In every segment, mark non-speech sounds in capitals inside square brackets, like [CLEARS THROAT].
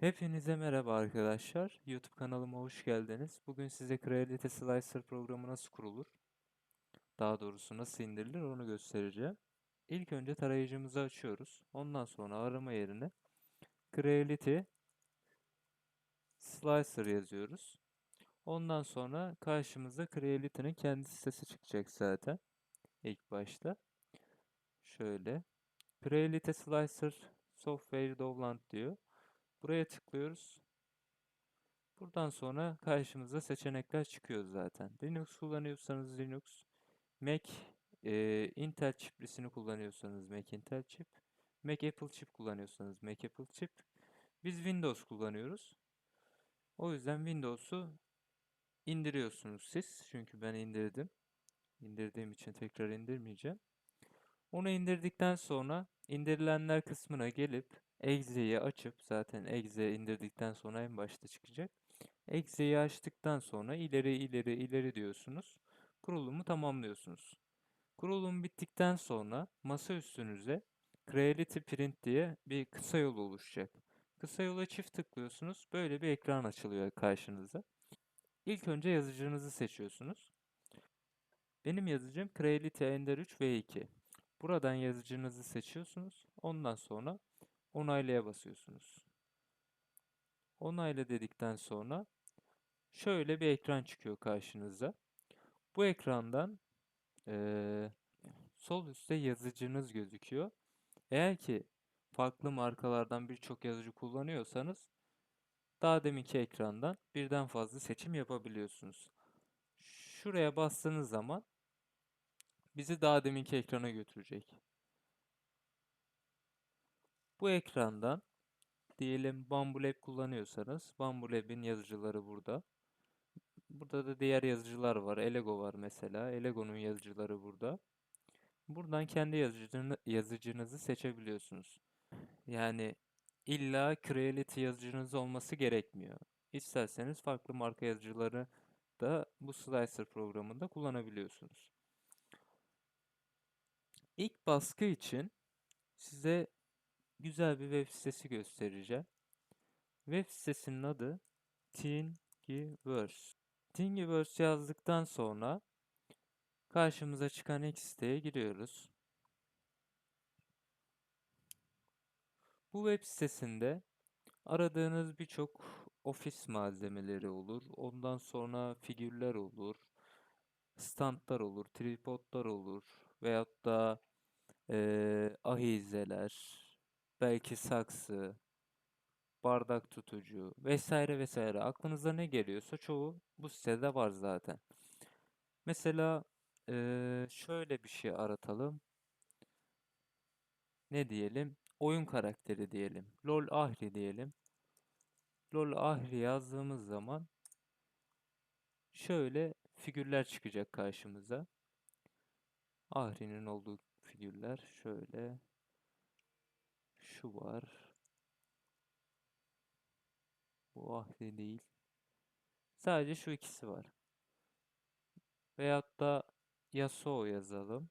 Hepinize merhaba arkadaşlar. YouTube kanalıma hoş geldiniz. Bugün size Creality Slicer programı nasıl kurulur, daha doğrusu nasıl indirilir onu göstereceğim. İlk önce tarayıcımızı açıyoruz. Ondan sonra arama yerine Creality Slicer yazıyoruz. Ondan sonra karşımıza Creality'nin kendi sitesi çıkacak zaten. İlk başta. Şöyle. Creality Slicer Software Download diyor. Buraya tıklıyoruz. Buradan sonra karşımıza seçenekler çıkıyor zaten. Linux kullanıyorsanız Linux, Mac e, Intel çiplisini kullanıyorsanız Mac Intel çip, Mac Apple çip kullanıyorsanız Mac Apple çip. Biz Windows kullanıyoruz. O yüzden Windows'u indiriyorsunuz siz. Çünkü ben indirdim. İndirdiğim için tekrar indirmeyeceğim. Onu indirdikten sonra indirilenler kısmına gelip Exe'yi açıp zaten Exe indirdikten sonra en başta çıkacak. Exe'yi açtıktan sonra ileri ileri ileri diyorsunuz. Kurulumu tamamlıyorsunuz. Kurulum bittikten sonra masa üstünüze Creality Print diye bir kısa yol oluşacak. Kısa yola çift tıklıyorsunuz. Böyle bir ekran açılıyor karşınıza. İlk önce yazıcınızı seçiyorsunuz. Benim yazıcım Creality Ender 3 V2. Buradan yazıcınızı seçiyorsunuz. Ondan sonra onaylaya basıyorsunuz. Onayla dedikten sonra şöyle bir ekran çıkıyor karşınıza. Bu ekrandan eee, sol üstte yazıcınız gözüküyor. Eğer ki farklı markalardan birçok yazıcı kullanıyorsanız daha deminki ekrandan birden fazla seçim yapabiliyorsunuz. Şuraya bastığınız zaman bizi daha deminki ekrana götürecek. Bu ekrandan diyelim Bamboo Lab kullanıyorsanız Bamboo Lab'in yazıcıları burada. Burada da diğer yazıcılar var. Elego var mesela. Elego'nun yazıcıları burada. Buradan kendi yazıcını, yazıcınızı seçebiliyorsunuz. Yani illa Creality yazıcınız olması gerekmiyor. İsterseniz farklı marka yazıcıları da bu Slicer programında kullanabiliyorsunuz. İlk baskı için size güzel bir web sitesi göstereceğim. Web sitesinin adı Thingiverse. Thingiverse yazdıktan sonra karşımıza çıkan ilk siteye giriyoruz. Bu web sitesinde aradığınız birçok ofis malzemeleri olur. Ondan sonra figürler olur. Standlar olur, tripodlar olur. Veyahut da eee ahizeler, belki saksı, bardak tutucu vesaire vesaire. Aklınıza ne geliyorsa çoğu bu sitede var zaten. Mesela eee, şöyle bir şey aratalım. Ne diyelim? Oyun karakteri diyelim. LOL Ahri diyelim. LOL Ahri yazdığımız zaman şöyle figürler çıkacak karşımıza. Ahri'nin olduğu figürler şöyle. Şu var. Bu Ahri değil. Sadece şu ikisi var. Veyahut da Yasuo yazalım.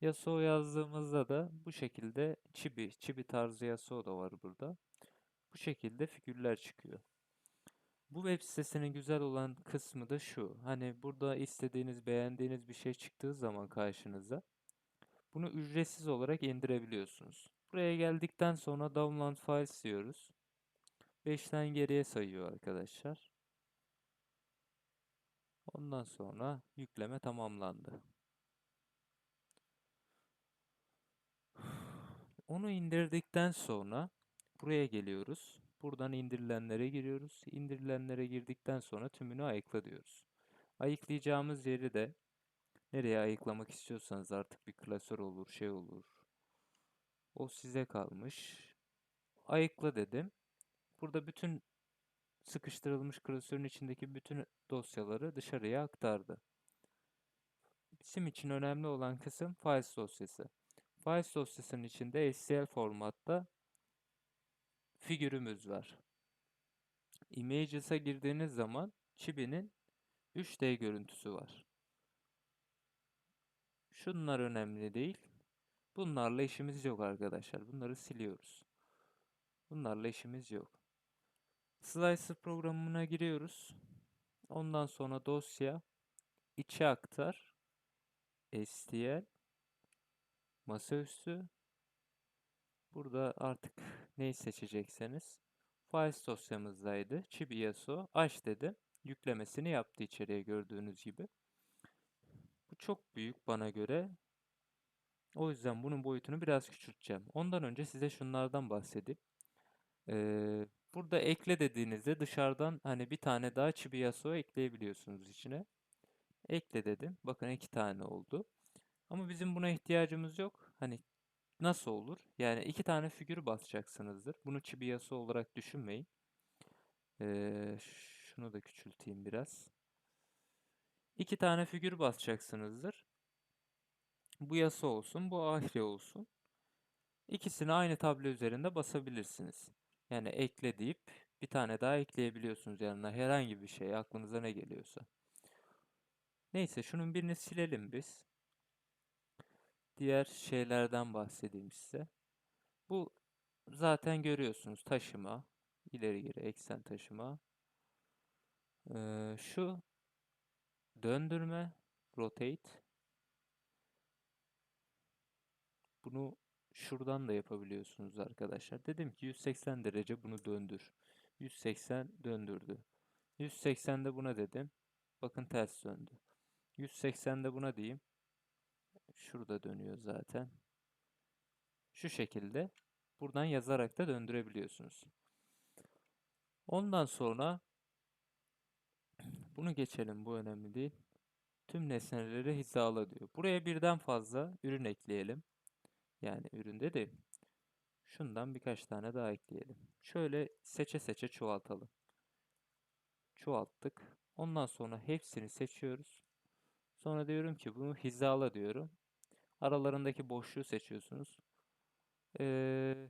Yasuo yazdığımızda da bu şekilde Chibi, Chibi tarzı Yasuo da var burada. Bu şekilde figürler çıkıyor. Bu web sitesinin güzel olan kısmı da şu. Hani burada istediğiniz, beğendiğiniz bir şey çıktığı zaman karşınıza bunu ücretsiz olarak indirebiliyorsunuz. Buraya geldikten sonra Download Files diyoruz. 5'ten geriye sayıyor arkadaşlar. Ondan sonra yükleme tamamlandı. [SIGHS] Onu indirdikten sonra buraya geliyoruz. Buradan indirilenlere giriyoruz. İndirilenlere girdikten sonra tümünü ayıkla diyoruz. Ayıklayacağımız yeri de nereye ayıklamak istiyorsanız artık bir klasör olur, şey olur. O size kalmış. Ayıkla dedim. Burada bütün sıkıştırılmış klasörün içindeki bütün dosyaları dışarıya aktardı. Bizim için önemli olan kısım files dosyası. Files dosyasının içinde STL formatta figürümüz var. Images'a girdiğiniz zaman Chibi'nin 3D görüntüsü var. Şunlar önemli değil. Bunlarla işimiz yok arkadaşlar. Bunları siliyoruz. Bunlarla işimiz yok. Slicer programına giriyoruz. Ondan sonra dosya, içe aktar, STL, masaüstü. Burada artık neyi seçecekseniz. Files dosyamızdaydı. Chibi.yaso. Aç dedim. Yüklemesini yaptı içeriye gördüğünüz gibi. Bu çok büyük bana göre. O yüzden bunun boyutunu biraz küçülteceğim. Ondan önce size şunlardan bahsedeyim. Ee, burada ekle dediğinizde dışarıdan hani bir tane daha Chibi.yaso ekleyebiliyorsunuz içine. Ekle dedim. Bakın iki tane oldu. Ama bizim buna ihtiyacımız yok. Hani nasıl olur? Yani iki tane figür basacaksınızdır. Bunu Chibi.yaso olarak düşünmeyin. Ee, şunu da küçülteyim biraz. İki tane figür basacaksınızdır. Bu yasa olsun, bu ahire olsun. İkisini aynı tablo üzerinde basabilirsiniz. Yani ekle deyip bir tane daha ekleyebiliyorsunuz yanına herhangi bir şey aklınıza ne geliyorsa. Neyse şunun birini silelim biz. Diğer şeylerden bahsedeyim size. Bu zaten görüyorsunuz taşıma, ileri geri eksen taşıma. Ee, şu döndürme, rotate. Bunu şuradan da yapabiliyorsunuz arkadaşlar. Dedim ki 180 derece bunu döndür. 180 döndürdü. 180 de buna dedim. Bakın ters döndü. 180 de buna diyeyim. Şurada dönüyor zaten. Şu şekilde buradan yazarak da döndürebiliyorsunuz. Ondan sonra [CLEARS THROAT] bunu geçelim. Bu önemli değil. Tüm nesneleri hizala diyor. Buraya birden fazla ürün ekleyelim. Yani üründe de şundan birkaç tane daha ekleyelim. Şöyle seçe seçe çoğaltalım. Çoğalttık. Ondan sonra hepsini seçiyoruz. Sonra diyorum ki bunu hizala diyorum. Aralarındaki boşluğu seçiyorsunuz. Ee,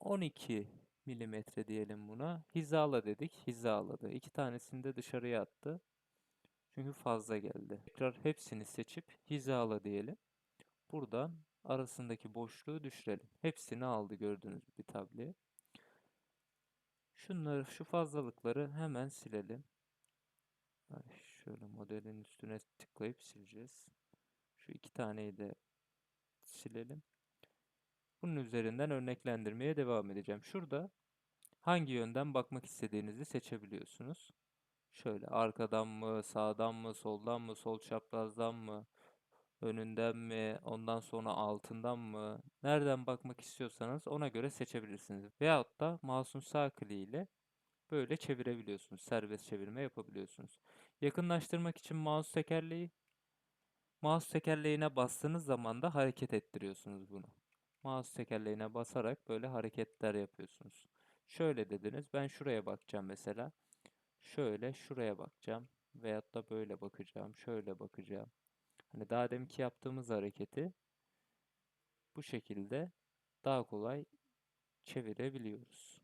12 milimetre diyelim buna. Hizala dedik. Hizaladı. İki tanesini de dışarıya attı. Çünkü fazla geldi. Tekrar hepsini seçip hizala diyelim. Buradan arasındaki boşluğu düşürelim. Hepsini aldı gördüğünüz bir tabloya. Şunları, şu fazlalıkları hemen silelim. Şöyle modelin üstüne tıklayıp sileceğiz. Şu iki taneyi de silelim. Bunun üzerinden örneklendirmeye devam edeceğim. Şurada hangi yönden bakmak istediğinizi seçebiliyorsunuz. Şöyle arkadan mı, sağdan mı, soldan mı, sol çaprazdan mı, önünden mi, ondan sonra altından mı, nereden bakmak istiyorsanız ona göre seçebilirsiniz. Veyahut da mouse'un sağ kliği ile böyle çevirebiliyorsunuz. Serbest çevirme yapabiliyorsunuz. Yakınlaştırmak için mouse tekerleği, mouse tekerleğine bastığınız zaman da hareket ettiriyorsunuz bunu. Mouse tekerleğine basarak böyle hareketler yapıyorsunuz. Şöyle dediniz, ben şuraya bakacağım mesela. Şöyle şuraya bakacağım. Veyahut da böyle bakacağım, şöyle bakacağım. Hani daha deminki yaptığımız hareketi bu şekilde daha kolay çevirebiliyoruz.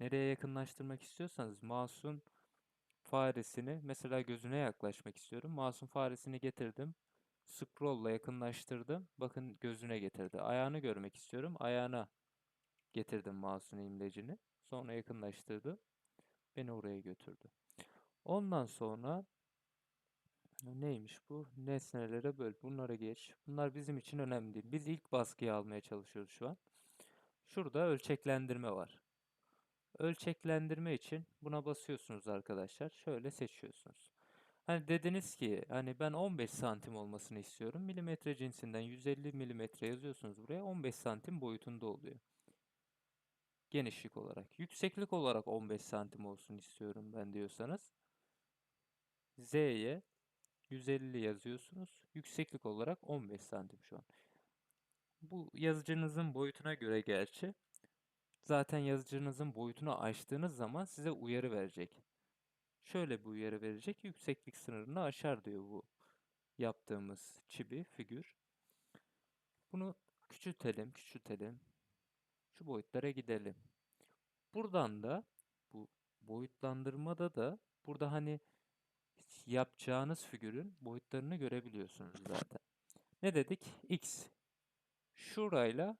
Nereye yakınlaştırmak istiyorsanız mouse'un faresini mesela gözüne yaklaşmak istiyorum. Mouse'un faresini getirdim. Scroll'la yakınlaştırdım. Bakın gözüne getirdi. Ayağını görmek istiyorum. Ayağına getirdim mouse'un imlecini. Sonra yakınlaştırdım. Beni oraya götürdü. Ondan sonra Neymiş bu? Nesnelere böl. Bunlara geç. Bunlar bizim için önemli değil. Biz ilk baskıyı almaya çalışıyoruz şu an. Şurada ölçeklendirme var. Ölçeklendirme için buna basıyorsunuz arkadaşlar. Şöyle seçiyorsunuz. Hani dediniz ki hani ben 15 santim olmasını istiyorum. Milimetre cinsinden 150 milimetre yazıyorsunuz buraya. 15 santim boyutunda oluyor. Genişlik olarak. Yükseklik olarak 15 santim olsun istiyorum ben diyorsanız. Z'ye 150 yazıyorsunuz. Yükseklik olarak 15 santim şu an. Bu yazıcınızın boyutuna göre gerçi. Zaten yazıcınızın boyutunu aştığınız zaman size uyarı verecek. Şöyle bir uyarı verecek. Yükseklik sınırını aşar diyor bu yaptığımız çibi figür. Bunu küçültelim, küçültelim. Şu boyutlara gidelim. Buradan da bu boyutlandırmada da burada hani yapacağınız figürün boyutlarını görebiliyorsunuz zaten. Ne dedik? X. Şurayla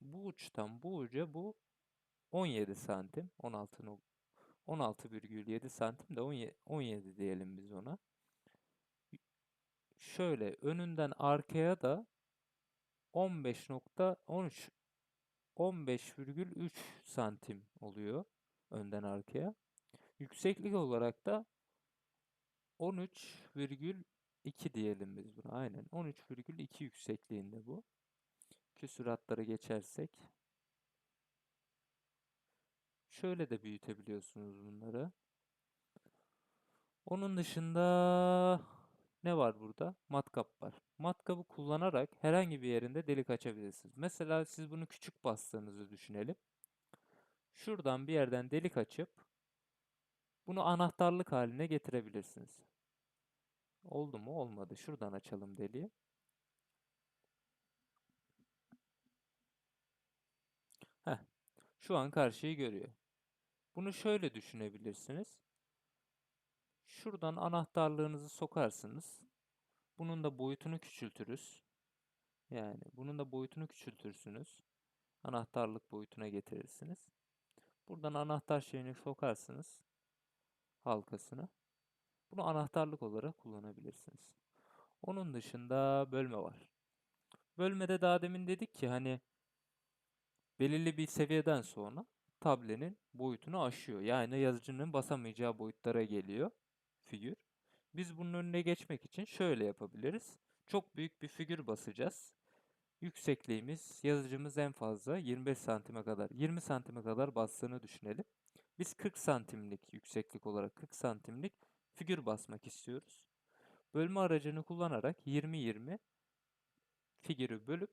bu uçtan bu uca bu 17 santim. 16 nok- 16,7 santim de 17, 17 diyelim biz ona. Şöyle önünden arkaya da 15.13 15,3 santim oluyor önden arkaya. Yükseklik olarak da 13,2 diyelim biz buna. Aynen 13,2 yüksekliğinde bu. Küsuratları geçersek. Şöyle de büyütebiliyorsunuz bunları. Onun dışında ne var burada? Matkap var. Matkabı kullanarak herhangi bir yerinde delik açabilirsiniz. Mesela siz bunu küçük bastığınızı düşünelim. Şuradan bir yerden delik açıp bunu anahtarlık haline getirebilirsiniz. Oldu mu? Olmadı. Şuradan açalım deliği. Heh. Şu an karşıyı görüyor. Bunu şöyle düşünebilirsiniz. Şuradan anahtarlığınızı sokarsınız. Bunun da boyutunu küçültürüz. Yani bunun da boyutunu küçültürsünüz. Anahtarlık boyutuna getirirsiniz. Buradan anahtar şeyini sokarsınız. Halkasını. Bunu anahtarlık olarak kullanabilirsiniz. Onun dışında bölme var. Bölmede daha demin dedik ki hani belirli bir seviyeden sonra tablenin boyutunu aşıyor. Yani yazıcının basamayacağı boyutlara geliyor figür. Biz bunun önüne geçmek için şöyle yapabiliriz. Çok büyük bir figür basacağız. Yüksekliğimiz, yazıcımız en fazla 25 santime kadar, 20 santime kadar bastığını düşünelim. Biz 40 santimlik yükseklik olarak 40 santimlik figür basmak istiyoruz. Bölme aracını kullanarak 20-20 figürü bölüp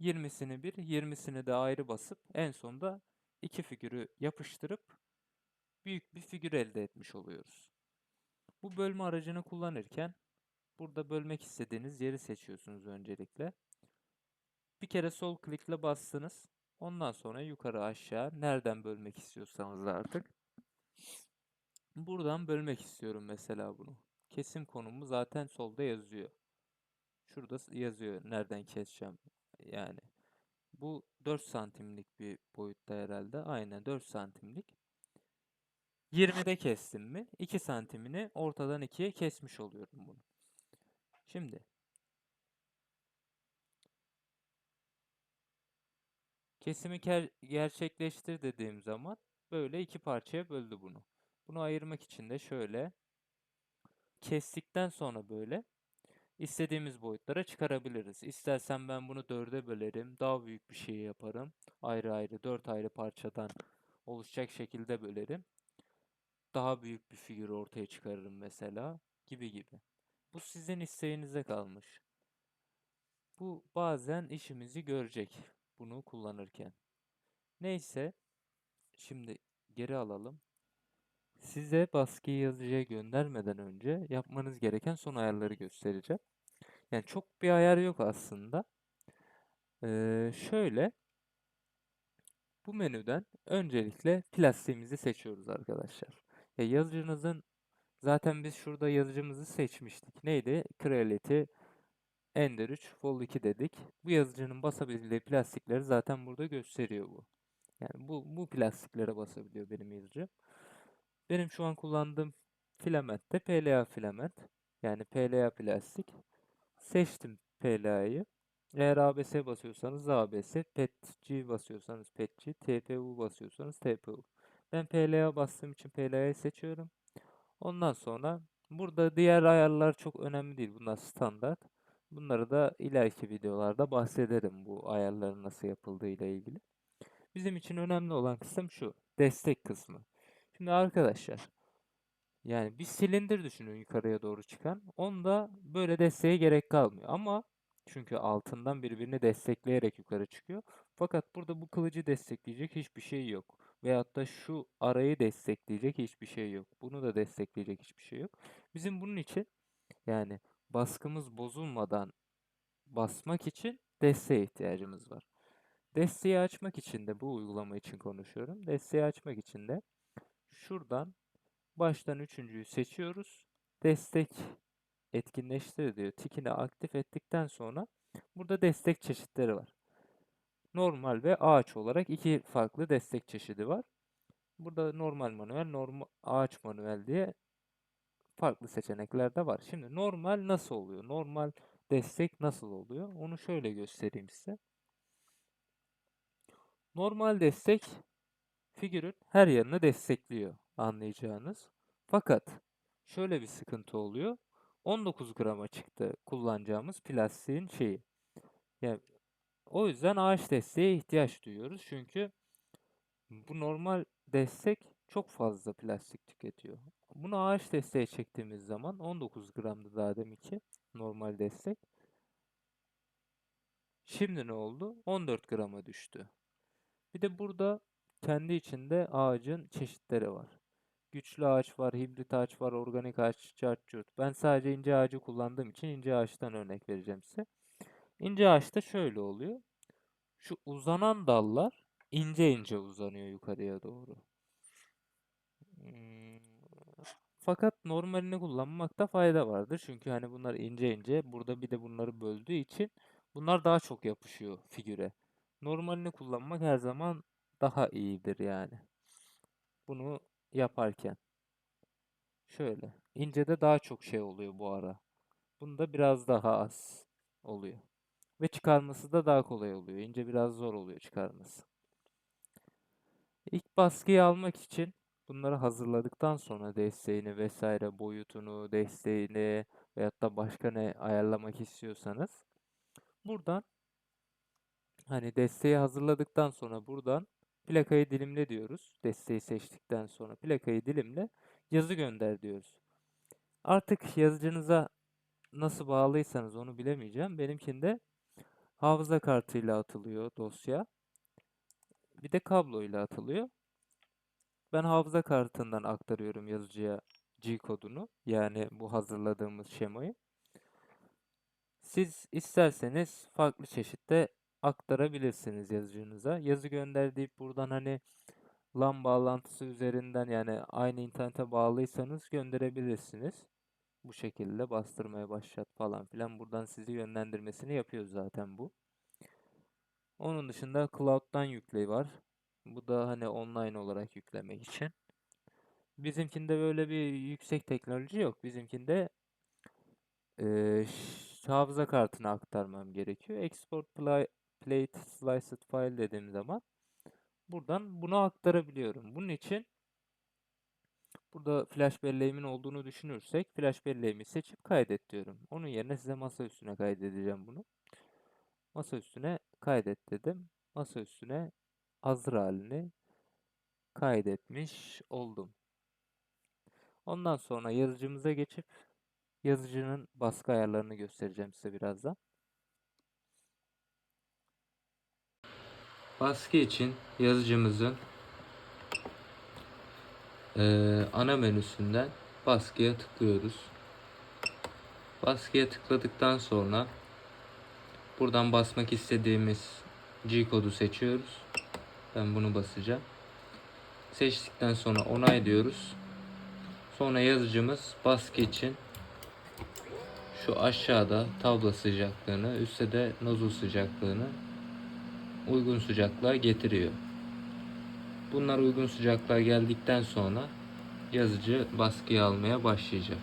20'sini bir, 20'sini de ayrı basıp en sonunda iki figürü yapıştırıp büyük bir figür elde etmiş oluyoruz. Bu bölme aracını kullanırken burada bölmek istediğiniz yeri seçiyorsunuz öncelikle. Bir kere sol klikle bastınız. Ondan sonra yukarı aşağı nereden bölmek istiyorsanız artık. Buradan bölmek istiyorum mesela bunu. Kesim konumu zaten solda yazıyor. Şurada yazıyor nereden keseceğim. Yani bu 4 santimlik bir boyutta herhalde. Aynen 4 santimlik. 20'de kestim mi? 2 santimini ortadan ikiye kesmiş oluyorum bunu. Şimdi kesimi gerçekleştir dediğim zaman böyle iki parçaya böldü bunu. Bunu ayırmak için de şöyle kestikten sonra böyle istediğimiz boyutlara çıkarabiliriz. İstersen ben bunu dörde bölerim, daha büyük bir şey yaparım. Ayrı ayrı, dört ayrı parçadan oluşacak şekilde bölerim. Daha büyük bir figür ortaya çıkarırım mesela, gibi gibi. Bu sizin isteğinize kalmış. Bu bazen işimizi görecek bunu kullanırken. Neyse, şimdi geri alalım. Size baskıyı yazıcıya göndermeden önce yapmanız gereken son ayarları göstereceğim. Yani çok bir ayar yok aslında. Ee, şöyle bu menüden öncelikle plastiğimizi seçiyoruz arkadaşlar. Ya yazıcınızın zaten biz şurada yazıcımızı seçmiştik. Neydi? Creality Ender 3 Fold 2 dedik. Bu yazıcının basabildiği plastikleri zaten burada gösteriyor bu. Yani bu bu plastiklere basabiliyor benim yazıcım. Benim şu an kullandığım filament de PLA filament. Yani PLA plastik. Seçtim PLA'yı. Eğer ABS basıyorsanız ABS, PETG basıyorsanız PETG, TPU basıyorsanız TPU. Ben PLA bastığım için PLA'yı seçiyorum. Ondan sonra burada diğer ayarlar çok önemli değil. Bunlar standart. Bunları da ileriki videolarda bahsederim bu ayarların nasıl yapıldığı ile ilgili. Bizim için önemli olan kısım şu. Destek kısmı. Şimdi arkadaşlar yani bir silindir düşünün yukarıya doğru çıkan. Onda böyle desteğe gerek kalmıyor. Ama çünkü altından birbirini destekleyerek yukarı çıkıyor. Fakat burada bu kılıcı destekleyecek hiçbir şey yok. Veyahut da şu arayı destekleyecek hiçbir şey yok. Bunu da destekleyecek hiçbir şey yok. Bizim bunun için yani baskımız bozulmadan basmak için desteğe ihtiyacımız var. Desteği açmak için de bu uygulama için konuşuyorum. Desteği açmak için de şuradan baştan üçüncüyü seçiyoruz. destek etkinleştir diyor. Tikini aktif ettikten sonra burada destek çeşitleri var. Normal ve ağaç olarak iki farklı destek çeşidi var. Burada normal manuel, normal ağaç manuel diye farklı seçenekler de var. Şimdi normal nasıl oluyor? Normal destek nasıl oluyor? Onu şöyle göstereyim size. Normal destek figürün her yanını destekliyor anlayacağınız. Fakat şöyle bir sıkıntı oluyor. 19 grama çıktı kullanacağımız plastiğin şeyi. Yani o yüzden ağaç desteğe ihtiyaç duyuyoruz. Çünkü bu normal destek çok fazla plastik tüketiyor. Bunu ağaç desteğe çektiğimiz zaman 19 gramdı daha deminki normal destek. Şimdi ne oldu? 14 grama düştü. Bir de burada kendi içinde ağacın çeşitleri var. Güçlü ağaç var, hibrit ağaç var, organik ağaç, çart çurt. Ben sadece ince ağacı kullandığım için ince ağaçtan örnek vereceğim size. İnce ağaçta şöyle oluyor. Şu uzanan dallar ince ince uzanıyor yukarıya doğru. Hmm, Fakat normalini kullanmakta fayda vardır. Çünkü hani bunlar ince ince. Burada bir de bunları böldüğü için bunlar daha çok yapışıyor figüre. Normalini kullanmak her zaman daha iyidir yani. Bunu yaparken. Şöyle. İncede daha çok şey oluyor bu ara. Bunda biraz daha az oluyor. Ve çıkarması da daha kolay oluyor. İnce biraz zor oluyor çıkarması. İlk baskıyı almak için bunları hazırladıktan sonra desteğini vesaire boyutunu, desteğini veyahut da başka ne ayarlamak istiyorsanız buradan hani desteği hazırladıktan sonra buradan plakayı dilimle diyoruz. Desteği seçtikten sonra plakayı dilimle yazı gönder diyoruz. Artık yazıcınıza nasıl bağlıysanız onu bilemeyeceğim. Benimkinde hafıza kartıyla atılıyor dosya. Bir de kabloyla atılıyor. Ben hafıza kartından aktarıyorum yazıcıya G kodunu. Yani bu hazırladığımız şemayı. Siz isterseniz farklı çeşitte aktarabilirsiniz yazıcınıza. Yazı gönder deyip buradan hani LAN bağlantısı üzerinden yani aynı internete bağlıysanız gönderebilirsiniz. Bu şekilde bastırmaya başlat falan filan. Buradan sizi yönlendirmesini yapıyor zaten bu. Onun dışında Cloud'dan yükle var. Bu da hani online olarak yüklemek için. Bizimkinde böyle bir yüksek teknoloji yok. Bizimkinde ş- hafıza kartına aktarmam gerekiyor. Export pla- plate sliced file dediğim zaman buradan bunu aktarabiliyorum. Bunun için burada flash belleğimin olduğunu düşünürsek flash belleğimi seçip kaydet diyorum. Onun yerine size masa üstüne kaydedeceğim bunu. Masa üstüne kaydet dedim. Masa üstüne hazır halini kaydetmiş oldum. Ondan sonra yazıcımıza geçip yazıcının baskı ayarlarını göstereceğim size birazdan. Baskı için yazıcımızın eee, ana menüsünden baskıya tıklıyoruz. Baskıya tıkladıktan sonra buradan basmak istediğimiz G kodu seçiyoruz. Ben bunu basacağım. Seçtikten sonra onay diyoruz. Sonra yazıcımız baskı için şu aşağıda tabla sıcaklığını, üstte de nozul sıcaklığını uygun sıcaklığa getiriyor. Bunlar uygun sıcaklığa geldikten sonra yazıcı baskıyı almaya başlayacak.